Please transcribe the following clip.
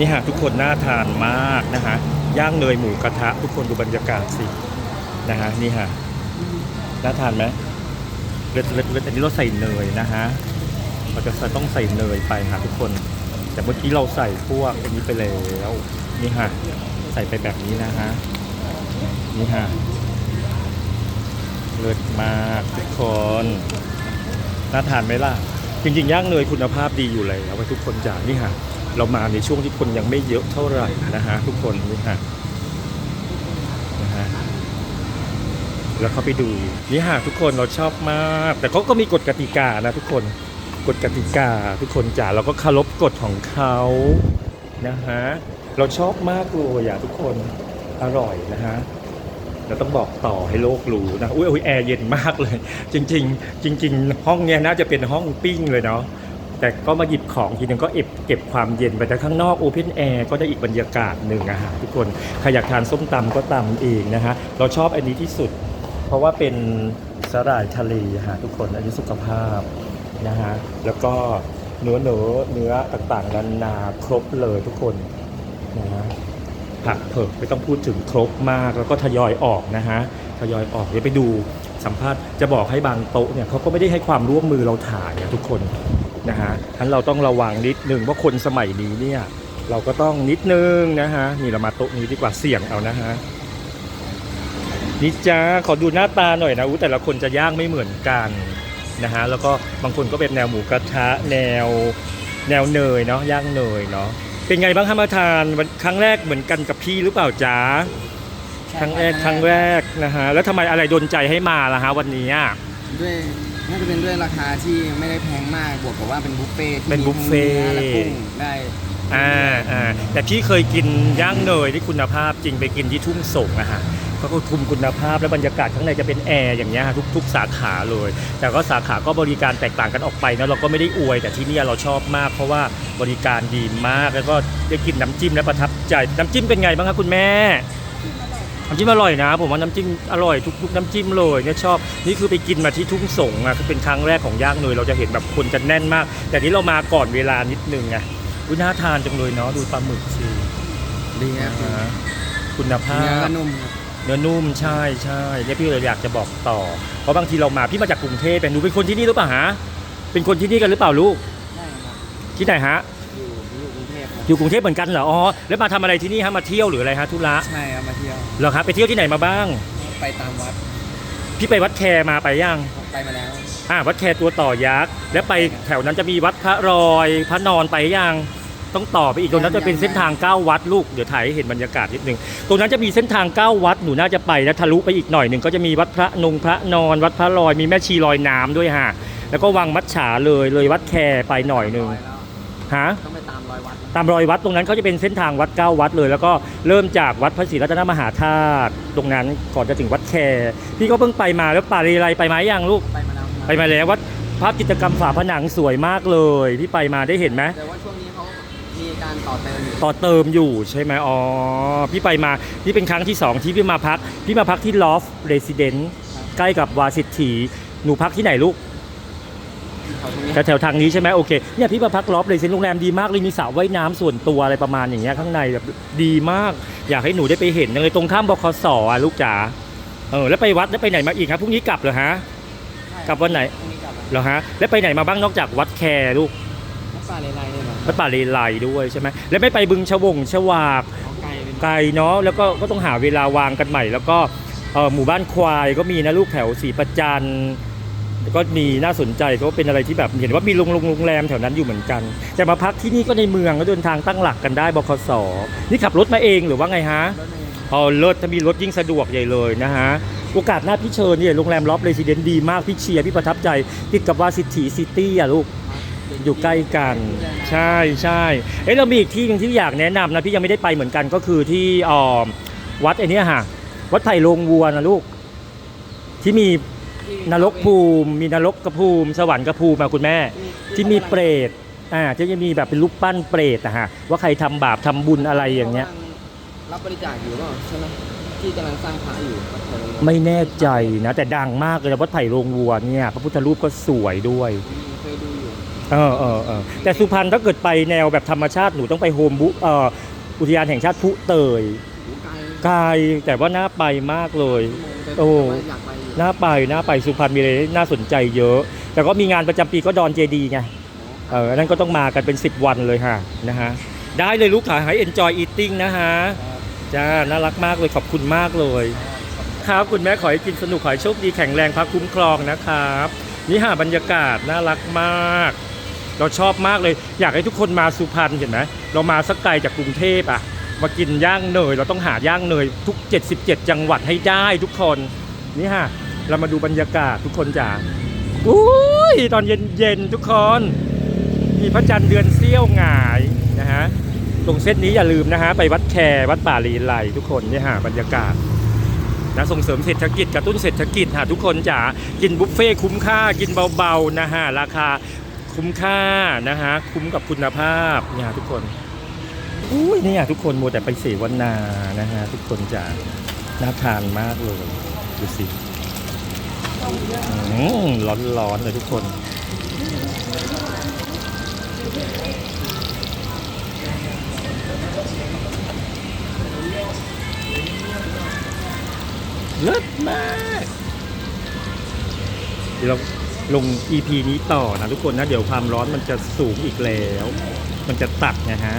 นี่ฮะทุกคนน่าทานมากนะฮะย่างเนยหมูกระทะ ทุกคนดูบรรยากาศสินะฮะนี่ฮะน่าทานไหมเล็ดเล็ดเล็ดอันนี้เราใส่เนยนะฮะเราจะต้องใส่เนยไปฮะทุกคน แต่เมื่อกี้เราใส่พวกอันนี้ไปแล้วนี่ฮะใส่ไปแบบนี้นะฮะนี่ฮะเลิศมากทุกคนน่าทานไหมล่ะ จริงๆ ย่างเนยคุณภาพดีอยู่แล้วไว้ทุกคนจ๋านี่ฮะ เรามาในช่วงที่คนยังไม่เยอะเท่าไหร่นะฮะทุกคนนี่ฮะนะฮะแล้วเขาไปดูนี่ฮะทุกคนเราชอบมาก แต่เขาก็มีกฎกติกานะทุกคนกฎกติกาทุกคนจ๋าเราก็เคารพกฎของเขานะฮะเราชอบมากเลยอะทุกคนอร่อยนะฮะเราต้องบอกต่อให้โลกรู้นะอุ้ยอุ้ยแอร์เย็นมากเลย จริง ๆ จริง ๆ ห้องเนี้ยน่าจะเป็นห้องปิ้งเลยเนาะ แต่ก็มาหยิบของทีนึงก็เก็บเก็บความเย็นไปแต่ข้างนอกโอเพนแอร์ก็ได้อีกบรรยากาศหนึ่งอะฮะทุกคนใครอยากทานส้มตำก็ตำเองนะฮะเราชอบอันนี้ที่สุด เพราะว่าเป็นสาหร่ายทะเลฮะทุกคนอันนี้สุขภาพนะฮะแล้วก็เนื้อเนื้อเนื้อต่างๆนานาครบเลยทุกคนนะฮะผักเผือกไม่ต้องพูดถึงครบมากแล้วก็ทยอยออกนะฮะทยอยออกเดี๋ยวไปดูสัมภาษณ์จะบอกให้บางโต๊ะเนี่ยเขาก็ไม่ได้ให้ความร่วมมือเราถ่ายอะทุกคน นะฮะทั้นเราต้องระวังนิดนึงว่าคนสมัยนี้เนี่ยเราก็ต้องนิดนึงนะฮะนี่เรามาโต๊ะนี้ดีกว่าเสี่ยงเอานะฮะนี่จ้าขอดูหน้าตาหน่อยนะอู้แต่ละคนจะย่างไม่เหมือนกันนะฮะแล้วก็บางคนก็เป็นแนวหมูกระทะแนวแนวเนยเนาะย่างเนยเนาะเป็นไงบ้างคะมาทานวันครั้งแรกเหมือนกันกับพี่หรือเปล่าจ๊ะครั้งแรกครั้งแรกนะฮะแล้วทำไมอะไรดนใจให้มาล่ะฮะวันนี้อะด้วย น่าจะเป็นด้วยราคาที่ไม่ได้แพงมากบวกกับว่าเป็นบุฟเฟ่ต์ที่เป็นมีบุฟเฟ่ต์ทั้งนื้อและกุ้งได้อ่าอ่าแต่พี่เคยกินย่างเนยที่คุณภาพจริงไปกินที่ทุ่งสงอะฮะก็คุมคุณภาพและบรรยากาศข้างในจะเป็นแอร์อย่างเงี้ยฮะทุกทุกสาขาเลย แต่ก็สาขาก็บริการแตกต่างกันออกไปนะเราก็ไม่ได้อวยแต่ที่เนี่ยเราชอบมาก เพราะว่าบริการดีมากแล้วก็ได้กินน้ำจิ้มและประทับใจน้ำจิ้มเป็นไงบ้างครับคุณแม่ น้ำจิ้มอร่อยนะ ผมว่าน้ำจิ้มอร่อยทุกทุกน้ำจิ้มเลยเนี่ยชอบนี่คือไปกินมาที่ทุ่งสงอะคือเป็นครั้งแรกของย่างเนยเราจะเห็นแบบคนจะแน่นมาก แต่นี้เรามาก่อนเวลานิดนึงไงอุ้ยน่าทานจังเลยเนาะดูปลาหมึกสิดีครับอ่าคุณภาเนื้อพก็นุ่มครับ เนื้อนุ่มใช่ใช่เนี่ยพี่เลยอยากจะบอกต่อ เพราะบางทีเรามาพี่มาจากกรุงเทพเป็นหนูเป็นคนที่นี่หรือเปล่าฮะเป็นคนที่นี่กันหรือเปล่าลูกได้ครับที่ไหนฮะ อยู่กรุงเทพเหมือนกันเหรอ อ๋อ แล้วมาทำอะไรที่นี่ฮะ มาเที่ยวหรืออะไรฮะธุระใช่ครับมาเที่ยวเหรอครับ ไปเที่ยวที่ไหนมาบ้าง ไปตามวัดพี่ไปวัดแคมาไปยัง ไปมาแล้วอ่า วัดแคตัวต่อยักษ์ แล้วไปแถวนั้นจะมีวัดพระรอย พระนอนไปยัง ต้องต่อไปอีกตรงนั้นจะเป็นเส้นทาง9วัดลูก เดี๋ยวถ่ายให้เห็นบรรยากาศนิดนึง ตรงนั้นจะมีเส้นทาง9วัด หนูน่าจะไปแล้วทะลุไปอีกหน่อยหนึ่งก็จะมีวัดพระนงพระนอน วัดพระลอย มีแม่ชีลอยน้ำด้วยฮะ แล้วก็วังมัดฉาเลย เลยวัดแคไปหน่อยหนึ่งร้อยแล้วฮะ ต้องไป ตามรอยวัดตามรอยวัดตรงนั้นเขาจะเป็นเส้นทางวัดเก้าวัดเลย แล้วก็เริ่มจากวัดพระศรีรัตนมหาธาตุตรงนั้นก่อนจะถึงวัดแคพี่ก็เพิ่งไปมาแล้วป่าเรไรไปไหมยังลูกไปมาแล้วครับไปมาแล้ววัดภาพจิตรกรรมฝาผนังสวยมากเลยพี่ไปมาได้เห็นไหมแต่ว่าช่วงนี้เขามีการต่อเติมอยู่ต่อเติมอยู่ใช่ไหมอ๋อพี่ไปมานี่เป็นครั้งที่สองที่พี่มาพัก พี่มาพักที่ลอฟเรสซิเดนต์ใกล้กับวาสิตถีหนูพักที่ไหนลูก เขาตรงนี้แถวๆทางนี้ใช่ไหมโอเคเนี่ยพี่มาพักลอฟเรสซิเดนต์โรงแรมดีมากเลยมีสระว่ายน้ำส่วนตัวอะไรประมาณอย่างเงี้ยข้างในแบบดีมาก อยากให้หนูได้ไปเห็นจังเลยตรงข้ามบคสอะลูกจ๋าเออแล้วไปวัดแล้วไปไหนมาอีกครับพรุ่งนี้กลับเหรอฮะกลับวันไหนพรุ่งนี้กลับแล้วเหรอฮะแล้วไปไหนมาบ้างนอกจากวัดแคลูกวัดป่าเลไลเนี่ยเหรอวัดป่าเลไลด้วยใช่ไหมแล้วไม่ไปบึงชวงชวากเขาไกลเป็นไกลเนาะแล้วก็ก็ต้องหาเวลาวางกันใหม่ แล้วก็เอ่อหมู่บ้านควายก็มีนะลูกแถวศรีประจันแล้ว ก็มีน่าสนใจก็เป็นอะไรที่แบบเห็นว่ามีโรงโรงงแรมแถวนั้นอยู่เหมือนกัน แต่มาพักที่นี่ก็ในเมืองก็เดินทางตั้งหลักกันได้บคสนี่ขับรถมาเองหรือว่าไงฮะรถเล์อ๋อรถถ้ามีรถยิ่งสะดวกใหญ่เลยนะฮะโอกาสหน้าพี่เชิญเนี่ยโรงแรมล็อบเรซิเดนต์ดีมากพี่เชียร์พี่ประทับใจติดกับวาสิตีซิตี้อะลูกอยู่ใกล้กัน ใช่ใช่เอ้เรามีอีกที่หนึงที่อยากแนะนำนะพี่ยังไม่ได้ไปเหมือนกันก็คือที่อ่อวัดไอ้เนี้ยฮะวัดไผ่โรงวัวนะลูกที่มี นรกภูมิ มีนรกกระภูมิ สวรรค์กระภูมิมาคุณแม่ ที่มีเปรตอ่าจะยังมีแบบเป็นรูปปั้นเปรตอะฮะว่าใครทำบาปทำบุญอะไรอย่างเงี้ย รับบริจาคอยู่เปล่าใช่ไหมที่กำลังสร้างพระอยู่วัดโพธิ์ไม่แน่ใจนะ แต่ดังมากเลยนะวัดไผ่โรงวัวเนี่ยพระพุทธรูปก็สวยด้วยเคยดูอยู่เออเออเออแต่สุพรรณถ้าเกิดไปแนวแบบธรรมชาติหนูต้องไปโฮมบุเอ่ออุทยานแห่งชาติพุเตยหูไกลไกลแต่ว่าน่าไปมากเลยชั่วโมงแต่โอ้แต่ว่าอยากไปอยู่ น่าไปน่าไปสุพรรณมีอะไรน่าสนใจเยอะ แต่ก็มีงานประจำปีก็ดอนเจดีไงเอออันนั้นก็ต้องมากันเป็น 10 วันเลยค่ะนะฮะได้เลยลูกค้าให้ enjoy eating นะฮะจ้าน่ารักมากเลยขอบคุณมากเลย ครับคุณแม่ขอให้กินสนุกขอให้โชคดีแข็งแรงพักคุ้มครองนะครับนี่หาบรรยากาศน่ารักมาก เราชอบมากเลย อยากให้ทุกคนมาสุพรรณเห็นไหมเรามาสักไกลจากกรุงเทพอะมากินย่างเนย เราต้องหาย่างเนยทุก 77 จังหวัดให้ได้ทุกคน นี่ฮะ เรามาดูบรรยากาศทุกคนจ๋าอุ้ยตอนเย็นๆทุกคน มีพระจันทร์เดือนเสี้ยวหงายนะฮะ ตรงเส้นนี้อย่าลืมนะฮะ ไปวัดแคร์วัดป่าลีไลทุกคนเนี่ยฮะบรรยากาศนะส่งเสริมเศรษฐกิจกระตุ้นเศรษฐกิจหาทุกคนจ๋ากินบุฟเฟ่ต์คุ้มค่ากินเบาๆนะฮะราคาคุ้มค่านะฮะคุ้มกับคุณภาพเนี่ยทุกคนอุ้ยเนี่ยทุกคนมัวแต่ไปเสวนานะฮะทุกคนจ๋าน่าทานมากเลย ดูสิอืมร้อนๆเลยทุกคน เลิศมากเดี๋ยวเราลง EP นี้ต่อนะทุกคนนะ เดี๋ยวความร้อนมันจะสูงอีกแล้ว มันจะตัดนะฮะ